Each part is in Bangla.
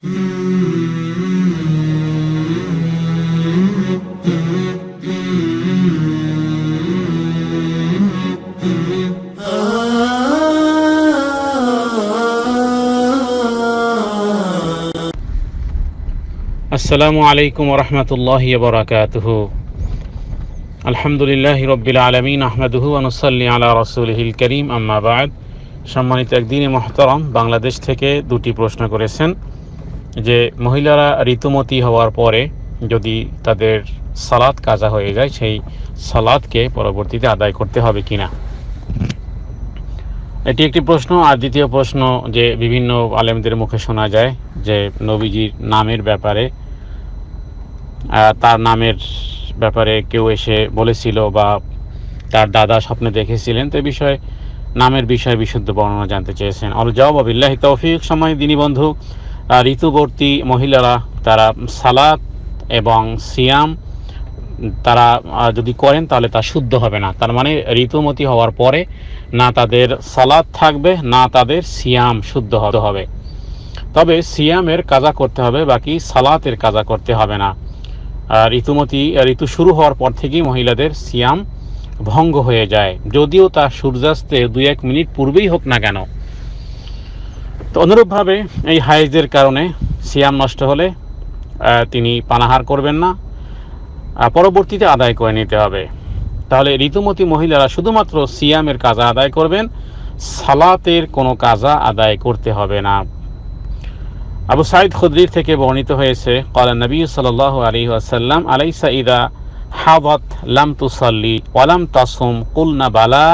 আসসালামু আলাইকুম রহমতুল্লাহ বরাকাতুহ। আলহামদুলিল্লাহ রব্বিল আলমিন আহমদুহু আনুসাল্লি আলা রসুলহিল করিম আম্মাবাদ সম্মানিত একদিনে মহতরম বাংলাদেশ থেকে দুটি প্রশ্ন করেছেন। যে মহিলারা ঋতুমতি হওয়ার পরে যদি তাদের সালাদ কাজা হয়ে যায়, সেই সালাদকে পরবর্তীতে আদায় করতে হবে কিনা? এটি একটি প্রশ্ন। আর দ্বিতীয় প্রশ্ন, যে বিভিন্ন আলেমদের মুখে শোনা যায় যে নবীজির নামের ব্যাপারে তার নামের ব্যাপারে কেউ এসে বলেছিল বা তার দাদা স্বপ্নে দেখেছিলেন, তো বিষয়ে, নামের বিষয়ে বিশুদ্ধ বর্ণনা জানতে চেয়েছেন। অল জবাব আবিল্লাহি তৌফিক। সময় দিনী বন্ধু ঋতুবর্তী মহিলারা তারা সালাত এবং সিয়াম তারা যদি করেন তাহলে তা শুদ্ধ হবে না। তার মানে ঋতুমতি হওয়ার পরে না তাদের সালাদ থাকবে, না তাদের সিয়াম শুদ্ধ হতে হবে। তবে সিয়ামের কাজা করতে হবে, বাকি সালাতের কাজা করতে হবে না। আর ঋতুমতি, ঋতু শুরু হওয়ার পর থেকেই মহিলাদের সিয়াম ভঙ্গ হয়ে যায়। যদিও তা সূর্যাস্তে দুই এক মিনিট পূর্বেই হোক না কেন তো অনুরূপভাবে এই হাইজের কারণে সিয়াম নষ্ট হলে তিনি পানাহার করবেন না। পরবর্তীতে আদায় করে নিতে হবে। তাহলে ঋতুমতী মহিলারা শুধুমাত্র সিয়ামের কাজা আদায় করবেন, সালাতের কোনো কাজা আদায় করতে হবে না। আবু সাইদ খুদ্রির থেকে বর্ণিত হয়েছে কলা নবী সাল আলী আসাল্লাম আলাইসা ইদা হাবত লাম তুসাল্লি ওয়ালাম তাসুম, কুলনা বালা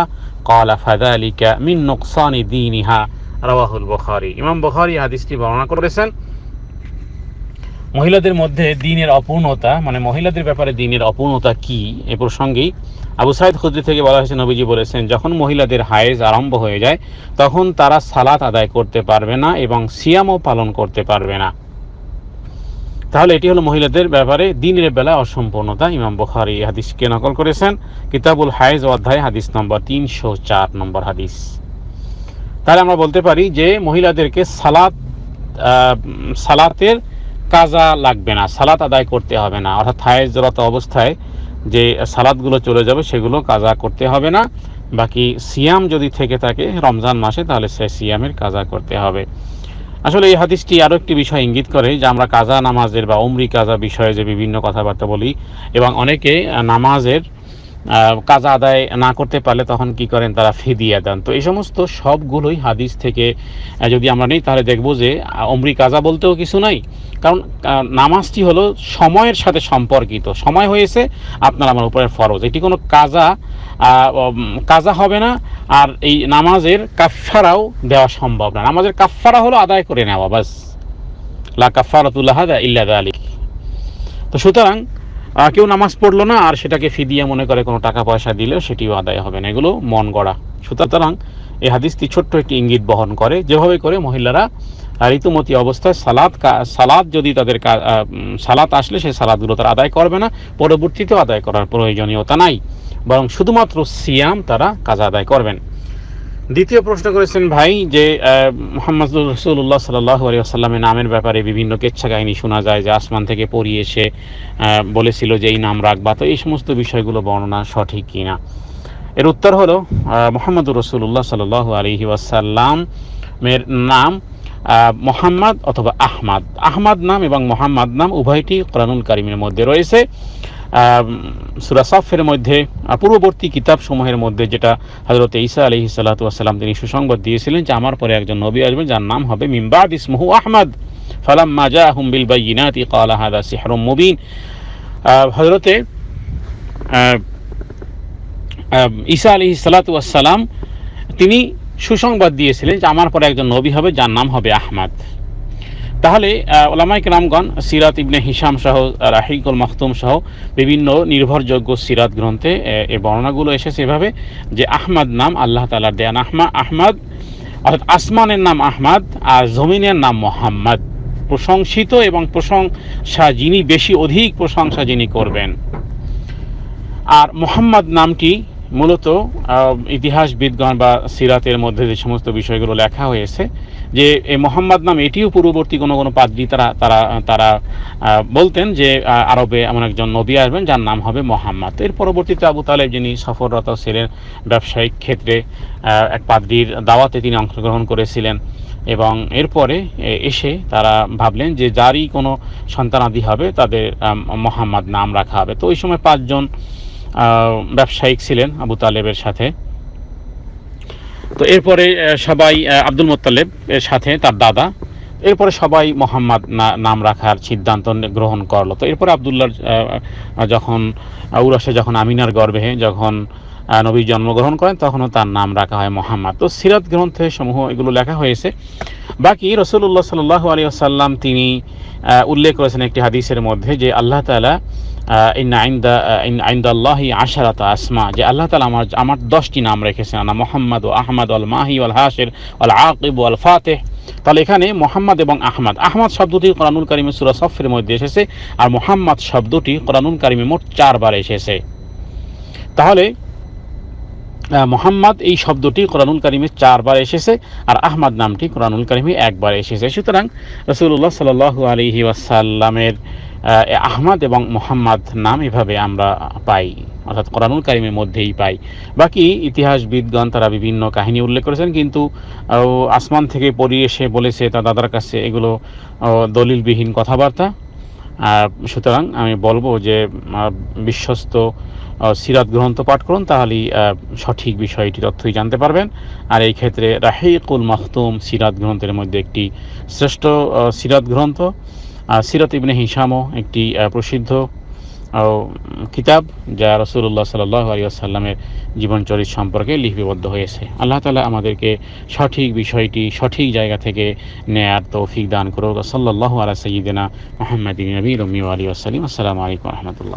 কলা ফাদা আলিকা মিন নোকসানি দিনিহা। রাওয়াহুল বুখারী। ইমাম বুখারী হাদিসটি বর্ণনা করেছেন, মহিলাদের মধ্যে দিনের অপূর্ণতা মানে মহিলাদের ব্যাপারে দিনের অপূর্ণতা কি এ প্রসঙ্গেই আবু সাইদ খুদ্রি থেকে বলা হয়েছে, নবীজি বলেছেন, যখন মহিলাদের হায়েজ আরম্ভ হয়ে যায়, তখন তারা সালাত আদায় করতে পারবে না এবং সিয়ামও পালন করতে পারবে না। তাহলে এটি হলো মহিলাদের ব্যাপারে দিনের বেলা অসম্পূর্ণতা, ইমাম বুখারি হাদিসকে নকল করেছেন। কিতাবুল হায়েজ অধ্যায় হাদিস নম্বর তিনশো চার নম্বর হাদিস। তাহলে আমরা বলতে পারি যে মহিলাদেরকে সালাত সালাতের কাজা লাগবে না, সালাত আদায় করতে হবে না। অর্থাৎ হায়েজরত অবস্থায় যে সালাদগুলো চলে যাবে, সেগুলো কাজা করতে হবে না। বাকি সিয়াম যদি থেকে থাকে রমজান মাসে, তাহলে সে সিয়ামের কাজা করতে হবে। আসলে এই হাদিসটি আরও একটি বিষয় ইঙ্গিত করে যে আমরা কাজা নামাজের বা উমরি কাজা বিষয়ে যে বিভিন্ন কথাবার্তা বলি, এবং অনেকে নামাজের কাজা আদায় না করতে পারলে তখন কি করেন? তারা ফিদিয়া দেন। তো এই সমস্ত সবগুলোই হাদিস থেকে যদি আমরা নিই, তাহলে দেখব যে উমরি কাজা বলতেও কিছু নাই। কারণ নামাজটি হলো সময়ের সাথে সম্পর্কিত। সময় হয়েছে আপনার আমার উপরে ফরজ। এটি কোনো কাজা কাজা হবে না। আর এই নামাজের কাফফারাও দেওয়া সম্ভব না। নামাজের কাফফারা হলো আদায় করে নেওয়া, বাস। লা কাফারাতুল্লাহ ইল্লা আলিক তো সুতরাং কেউ নামাজ পড়ল না, আর সেটাকে ফিদিয়া মনে করে কোনো টাকা পয়সা দিলেও সেটিও আদায় হবে না। এগুলো মন গড়া। সুতরাং এই হাদিসটি ছোট্ট একটি ইঙ্গিত বহন করে, যেভাবে করে মহিলারা ঋতুমতি অবস্থায় সালাদ সালাদ যদি তাদের সালাত আসলে সেই সালাদগুলো তারা আদায় করবে না, পরবর্তীতেও আদায় করার প্রয়োজনীয়তা নাই। বরং শুধুমাত্র সিয়াম তারা কাজ আদায় করবেন। দ্বিতীয় প্রশ্ন করেছেন ভাই যে মোহাম্মদ রসুল্লাহ সাল্লাহ নামের ব্যাপারে বিভিন্ন কেচ্ছা কাহিনী শোনা যায় যে আসমান থেকে পড়িয়ে এসে বলেছিল যে এই নাম রাখবা। তো এই সমস্ত বিষয়গুলো বর্ণনা সঠিক কিনা? এর উত্তর হলো মোহাম্মদ রসুল্লাহ সাল্লাহ আলহি ওয়াসাল্লামের নাম মোহাম্মদ অথবা আহমাদ। আহমাদ নাম এবং মোহাম্মদ নাম উভয়টি কোরআনুল কারিমের মধ্যে রয়েছে। সুরা সাফের মধ্যে পূর্ববর্তী কিতাবসমূহের মধ্যে, যেটা হজরত ঈসা আলহি সাল্লাতাম তিনি সুসংবাদ দিয়েছিলেন যে আমার পরে একজন নবী আসবেন যার নাম হবে মিমবাদ, ইসমহু আহমদ। ফালাম মাজা হুমবিল বাইনাতি কালা হাদা সিহরুম মুবিন। হজরতে ঈসা আলহি সাল্লাতাম তিনি সুসংবাদ দিয়েছিলেন যে আমার পরে একজন নবী হবে যার নাম হবে আহমদ। তাহলে আহ, ওলামাই কেরামগণ সিরাত ইবনে হিসাম সহ রাহিকুল মখতুম সহ বিভিন্ন নির্ভরযোগ্য সিরাত গ্রন্থে এ, বর্ণনাগুলো এসেছে এভাবে যে আহমদ নাম আল্লাহ তালার দেয়ান আহমা আহমদ অর্থাৎ আসমানের নাম আহমদ আর জমিনের নাম মোহাম্মদ। প্রশংসিত এবং প্রশংসা যিনি বেশি অধিক প্রশংসা যিনি করবেন। আর মোহাম্মদ নামটি মূলত ইতিহাসবিদগণ বা সিরাতের মধ্যে যে সমস্ত বিষয়গুলো লেখা হয়েছে, যে এই মোহাম্মদ নাম এটিও পূর্ববর্তী কোনো কোনো পাদ্রী তারা তারা তারা বলতেন যে আরবে এমন একজন নবী আসবেন যার নাম হবে মোহাম্মদ। এর পরবর্তীতে আবু তালেব, যিনি সফররত ছিলেন ব্যবসায়িক ক্ষেত্রে এক পাদ্রীর দাওয়াতে তিনি অংশগ্রহণ করেছিলেন এবং এরপরে এসে তারা ভাবলেন যে যারই কোনো সন্তানাদি হবে, তাদের মোহাম্মদ নাম রাখা হবে। তো ওই সময় পাঁচজন ব্যবসায়িক ছিলেন আবু তালেবের সাথে। তো এরপরে সবাই আব্দুল মোত্তালেব এর সাথে তার দাদা। এরপরে সবাই মোহাম্মদ নাম রাখার সিদ্ধান্ত গ্রহণ করল। তো এরপরে আবদুল্লাহ যখন উরাসে যখন আমিনার গর্ভে, যখন নবী জন্মগ্রহণ করেন, তখনও তার নাম রাখা হয় মোহাম্মদ। তো সিরাত গ্রন্থে সমূহ এগুলো লেখা হয়েছে। বাকি রসুল্লাহ সাল্লাহ আলী আসাল্লাম তিনি উল্লেখ করেছেন একটি হাদিসের মধ্যে যে আল্লাহ তালা ইন আইন্দা ইন আইন্দাল্লাহি আশারাত আসমা, যে আল্লাহ তালা আমার আমার দশটি নাম রেখেছেন, আনা মোহাম্মদ ও আহমদ আল মাহি আল হাসির আল আকিব আল ফাতেহ। তাহলে এখানে মোহাম্মদ এবং আহমদ আহমদ শব্দটি কোরআনুল কারিমে সুরা সফের মধ্যে এসেছে, আর মোহাম্মদ শব্দটি কোরআনুল কারিমে মোট চারবার এসেছে। তাহলে মোহাম্মদ এই শব্দটি কোরআনুল কারিমে চারবার এসেছে আর আহমদ নামটি কোরআনুল কারিমে একবার এসেছে। সুতরাং রসুল্লাহ সাল আলহি ওয়াসাল্লামের আহ, আহমদ এবং মোহাম্মদ নাম এভাবে আমরা পাই অর্থাৎ কোরআনুল কারিমের মধ্যেই পাই। বাকি ইতিহাসবিদগণ তারা বিভিন্ন কাহিনী উল্লেখ করেছেন কিন্তু আসমান থেকে পড়িয়ে এসে বলেছে তার দাদার কাছে এগুলো দলিলবিহীন কথাবার্তা। সুতরাং আমি বলব যে বিশ্বস্ত সিরাত গ্রন্থ পাঠ করুন, তাহলেই সঠিক বিষয়টি, তথ্যই জানতে পারবেন। আর এই ক্ষেত্রে রাহিকুল মাহতুম সিরাত গ্রন্থের মধ্যে একটি শ্রেষ্ঠ সিরাত গ্রন্থ। আর সিরাত ইবনে হিসামও একটি প্রসিদ্ধ কিতাব, যা রসুল্লাহ সাল্লাহ আলিয়াসাল্লামের জীবনচরিত সম্পর্কে লিপিবদ্ধ হয়েছে। আল্লাহ তালা আমাদেরকে সঠিক বিষয়টি সঠিক জায়গা থেকে নেয়ার তৌফিক দান করুক। সাল্লাহ আলা সঈদিনা মোহাম্মদ নবী রমি আলী আসসালাম আসসালামু আলাইকুম রহমতুল্লাহ।